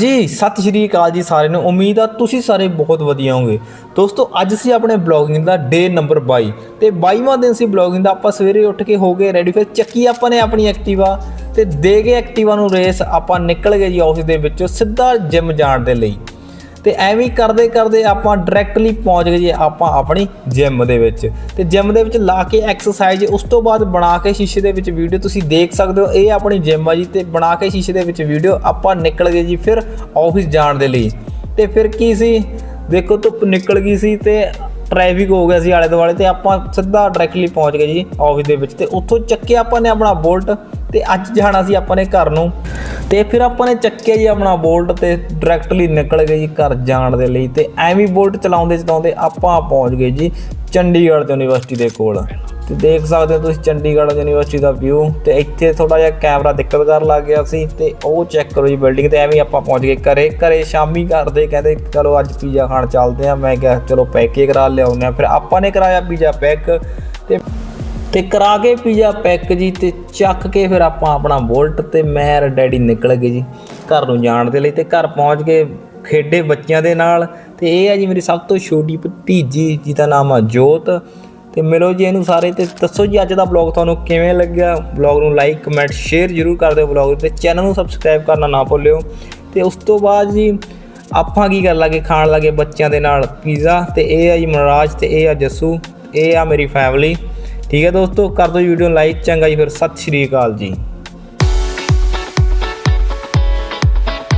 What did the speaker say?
ਹਾਂਜੀ ਸਤਿ ਸ਼੍ਰੀ ਅਕਾਲ ਜੀ ਸਾਰਿਆਂ ਨੂੰ। ਉਮੀਦ ਆ ਤੁਸੀਂ ਸਾਰੇ ਬਹੁਤ ਵਧੀਆ ਹੋਵੋਗੇ। ਦੋਸਤੋ, ਅੱਜ ਸੀ ਆਪਣੇ ਬਲੌਗਿੰਗ ਦਾ ਡੇ ਨੰਬਰ 22 ਤੇ 22ਵਾਂ ਦਿਨ ਸੀ ਬਲੌਗਿੰਗ ਦਾ ਆਪਾਂ ਸਵੇਰੇ ਉੱਠ ਕੇ ਹੋ ਗਏ ਰੈਡੀ ਫਿਰ ਚੱਕੀ ਆਪਾਂ ਨੇ ਆਪਣੀ ਐਕਟਿਵਾ ਤੇ ਦੇ ਗਏ ਐਕਟਿਵਾ ਨੂੰ ਰੇਸ ਆਪਾਂ ਨਿਕਲ ਗਏ ਜੀ ਆਫਿਸ ਦੇ ਵਿੱਚੋਂ ਸਿੱਧਾ ਜਿਮ ਜਾਣ ਦੇ ਲਈ। ਤੇ ਐਵੇਂ ਕਰਦੇ ਕਰਦੇ ਆਪਾਂ ਡਾਇਰੈਕਟਲੀ ਪਹੁੰਚ ਗਏ ਜੀ ਆਪਾਂ ਆਪਣੀ ਜਿਮ ਦੇ ਵਿੱਚ। ਤੇ ਜਿਮ ਦੇ ਵਿੱਚ ਲਾ ਕੇ ਐਕਸਰਸਾਈਜ਼ ਉਸ ਤੋਂ ਬਾਅਦ ਬਣਾ ਕੇ ਸ਼ੀਸ਼ੇ ਦੇ ਵਿੱਚ ਵੀਡੀਓ ਤੁਸੀਂ ਦੇਖ ਸਕਦੇ ਹੋ। ਇਹ ਆਪਣੀ ਜਿਮ ਆ ਜੀ ਤੇ ਬਣਾ ਕੇ ਸ਼ੀਸ਼ੇ ਦੇ ਵਿੱਚ ਵੀਡੀਓ ਆਪਾਂ ਨਿਕਲ ਗਏ ਜੀ ਫਿਰ ਆਫਿਸ ਜਾਣ ਦੇ ਲਈ। ਤੇ ਫਿਰ ਕੀ ਸੀ? ਦੇਖੋ ਧੁੱਪ ਨਿਕਲ ਗਈ ਸੀ ਤੇ ਟ੍ਰੈਫਿਕ ਹੋ ਗਿਆ ਸੀ ਆਲੇ ਦੁਆਲੇ ਤੇ ਆਪਾਂ ਸਿੱਧਾ ਡਾਇਰੈਕਟਲੀ ਪਹੁੰਚ ਗਏ ਜੀ ਆਫਿਸ ਦੇ ਵਿੱਚ। ਤੇ ਉੱਥੋਂ ਚੱਕਿਆ ਆਪਾਂ ਨੇ ਆਪਣਾ ਬੋਲਟ ਤੇ ਅੱਜ ਜਾਣਾ ਸੀ ਆਪਾਂ ਨੇ ਘਰ ਨੂੰ। ਤੇ ਫਿਰ ਆਪਾਂ ਨੇ ਚੱਕਿਆ ਜੀ ਆਪਣਾ ਬੋਲਟ ਤੇ ਡਾਇਰੈਕਟਲੀ ਨਿਕਲ ਗਏ ਜੀ ਘਰ ਜਾਣ ਦੇ ਲਈ ਤੇ ਐਵੇਂ ਬੋਲਟ ਚਲਾਉਂਦੇ ਚਲਾਉਂਦੇ ਆਪਾਂ ਪਹੁੰਚ ਗਏ ਜੀ ਚੰਡੀਗੜ੍ਹ ਯੂਨੀਵਰਸਿਟੀ ਦੇ ਕੋਲ। ਤੇ ਦੇਖ ਸਕਦੇ ਹੋ ਤੁਸੀਂ ਚੰਡੀਗੜ੍ਹ ਯੂਨੀਵਰਸਿਟੀ ਦਾ ਵਿਊ ਤੇ ਇੱਥੇ ਥੋੜਾ ਜਿਹਾ ਕੈਮਰਾ ਦਿੱਕਤ ਕਰ ਲੱਗ ਗਿਆ ਸੀ ਤੇ ਉਹ ਚੈੱਕ ਕਰੋ ਜੀ ਬਿਲਡਿੰਗ ਤੇ ਐਵੇਂ ਆਪਾਂ ਪਹੁੰਚ ਗਏ ਘਰੇ। ਘਰੇ ਸ਼ਾਮੀ ਕਰਦੇ ਕਹਿੰਦੇ ਚਲੋ ਅੱਜ ਪੀਜ਼ਾ ਖਾਣ ਚੱਲਦੇ ਆ ਮੈਂ ਕਿਹਾ ਚਲੋ ਪੈਕੇ ਕਰਾ ਲਿਆਉਂਦੇ ਆ ਫਿਰ ਆਪਾਂ ਨੇ ਕਰਾਇਆ ਪੀਜ਼ਾ ਪੈਕ ਤੇ ਤੇ ਕਰਾ ਕੇ ਪੀਜ਼ਾ ਪੈਕ ਜੀ ਤੇ ਚੱਕ ਕੇ ਫਿਰ ਆਪਾਂ ਆਪਣਾ ਬੋਲਟ ਤੇ ਮੈਂ ਡੈਡੀ ਨਿਕਲ ਗਏ ਜੀ ਘਰ ਨੂੰ ਜਾਣ ਦੇ ਲਈ ਤੇ ਘਰ ਪਹੁੰਚ ਕੇ ਖੇਡੇ ਬੱਚਿਆਂ ਦੇ ਨਾਲ ਤੇ ਇਹ ਹੈ ਜੀ ਮੇਰੀ ਸਭ ਤੋਂ ਛੋਟੀ ਭਤੀਜੀ ਜਿਹਦਾ ਨਾਮ ਆ ਜੋਤ ਤੇ ਮਿਲੋ ਜੀ ਇਹਨੂੰ ਸਾਰੇ ਤੇ ਦੱਸੋ ਜੀ ਅੱਜ ਦਾ ਵਲੌਗ ਤੁਹਾਨੂੰ ਕਿਵੇਂ ਲੱਗਿਆ? ਵਲੌਗ ਨੂੰ ਲਾਈਕ ਕਮੈਂਟ ਸ਼ੇਅਰ ਜਰੂਰ ਕਰ ਦਿਓ ਵਲੌਗ ਤੇ ਚੈਨਲ ਨੂੰ ਸਬਸਕ੍ਰਾਈਬ ਕਰਨਾ ਨਾ ਭੁੱਲਿਓ ਤੇ ਉਸ ਤੋਂ ਬਾਅਦ ਜੀ ਆਪਾਂ ਕੀ ਕਰ ਲਾਂਗੇ? ਖਾਣ ਲਾਗੇ ਬੱਚਿਆਂ ਦੇ ਨਾਲ ਪੀਜ਼ਾ ਤੇ ਇਹ ਆ ਜੀ ਮਨਰਾਜ ਤੇ ਇਹ ਆ ਜੱਸੂ, ਇਹ ਆ ਮੇਰੀ ਫੈਮਿਲੀ ਠੀਕ ਹੈ ਦੋਸਤੋ ਕਰ ਦਿਓ ਵੀਡੀਓ ਲਾਈਕ ਚੰਗਾ ਜੀ ਫਿਰ ਸਤਿ ਸ਼੍ਰੀ ਅਕਾਲ ਜੀ।